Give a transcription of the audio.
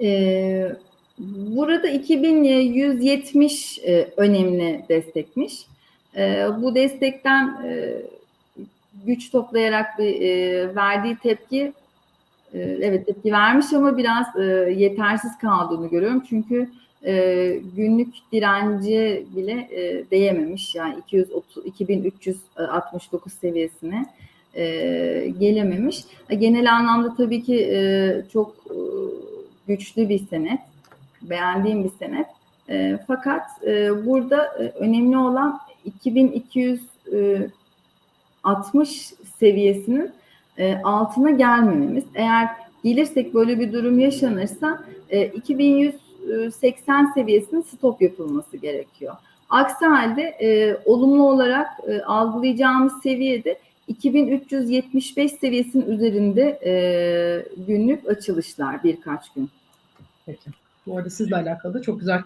Ee, burada 2170 e, önemli destekmiş. Ee, bu destekten e, güç toplayarak bir e, verdiği tepki e, evet tepki vermiş ama biraz e, yetersiz kaldığını görüyorum. Çünkü e, günlük direnci bile e, değememiş. Yani 230, 2369 seviyesine e, gelememiş. E, Genel anlamda tabii ki e, çok e, güçlü bir senet. Beğendiğim bir senet. E, fakat e, burada e, önemli olan 2260 seviyesinin e, altına gelmememiz. Eğer gelirsek böyle bir durum yaşanırsa e, 2180 seviyesinin stop yapılması gerekiyor. Aksi halde e, olumlu olarak e, algılayacağımız seviyede 2375 seviyesinin üzerinde e, günlük açılışlar birkaç gün. Peki. Bu arada sizle alakalı da çok güzel